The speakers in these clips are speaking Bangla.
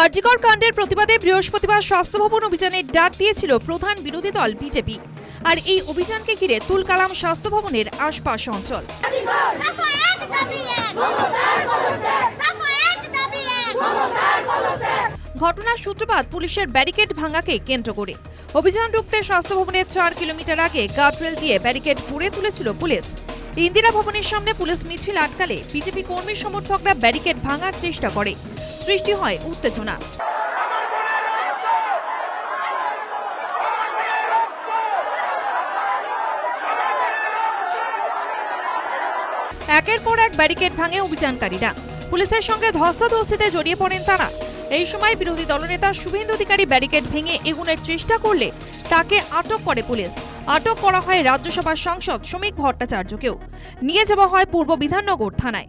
আরজিকর কাণ্ডের প্রতিবাদে বৃহস্পতিবার স্বাস্থ্য ভবন অভিযানের ডাক দিয়েছিল প্রধান বিরোধী দল বিজেপি। আর এই অভিযানকে ঘিরে তুলকালাম স্বাস্থ্য ভবনের আশপাশ অঞ্চল। ঘটনার সূত্রপাত পুলিশের ব্যারিকেড ভাঙাকে কেন্দ্র করে। অভিযান রুখতে স্বাস্থ্য ভবনের চার কিলোমিটার আগে গার্ডরেল দিয়ে ব্যারিকেড ঘুরে তুলেছিল পুলিশ। ইন্দিরা ভবনের সামনে পুলিশ মিছিল আটকালে বিজেপি কর্মী সমর্থকরা ব্যারিকেড ভাঙার চেষ্টা করে। সৃষ্টি হয় উত্তেজনা। একের পর এক ব্যারিকেড ভাঙে অভিযানকারীরা। পুলিশের সঙ্গে ধস্তাধস্তিতে জড়িয়ে পড়েন তারা। এই সময় বিরোধী দলনেতা শুভেন্দু অধিকারী ব্যারিকেড ভেঙে এগুনের চেষ্টা করলে তাকে আটক করে পুলিশ। আটক করা হয় রাজ্যসভার সাংসদ শ্রমিক ভট্টাচার্যকেও। নিয়ে যাওয়া হয় পূর্ব বিধাননগর থানায়।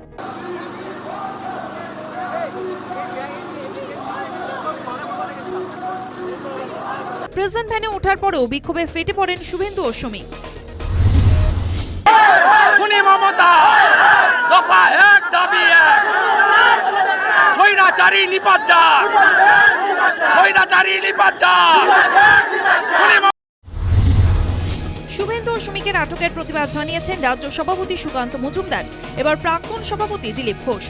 প্রেজেন্ট ভ্যানে ওঠার পরেও বিক্ষোভে ফেটে পড়েন শুভেন্দু ও এক স্বৈরাচারী নিপাত যা স্বৈরাচারী নিপাত যা খুনি শুভেন্দু ও শ্রমিকের আটকের প্রতিবাদ জানিয়েছেন রাজ্য সভাপতি সুকান্ত মজুমদার। এবার প্রাক্তন সভাপতি দিলীপ ঘোষ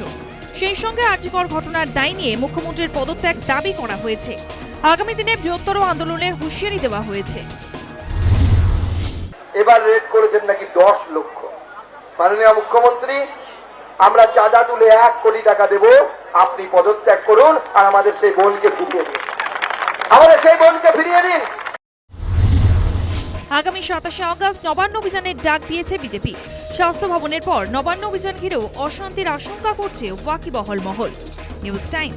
সেই সঙ্গে আর্যিকর ঘটনার দায় নিয়ে মুখ্যমন্ত্রীর পদত্যাগ দাবি করা হয়েছে। আগামী দিনে বৃহত্তর আন্দোলনের হুঁশিয়ারি দেওয়া হয়েছে। এবার রেড করেছেন নাকি দশ লক্ষ। মাননীয় মুখ্যমন্ত্রী আমরা চাঁদা তুলে এক কোটি টাকা দেব আপনি পদত্যাগ করুন আর আমাদের সেই বোনকে ফিরিয়ে দিন। আমাদের সেই বোনকে ফিরিয়ে দিন। আগামী সাতাশে আগস্ট নবান্ন অভিযানের ডাক দিয়েছে বিজেপি। স্বাস্থ্য ভবনের পর নবান্ন অভিযান ঘিরেও অশান্তির আশঙ্কা করছে ওয়াকিবহল মহল। News time.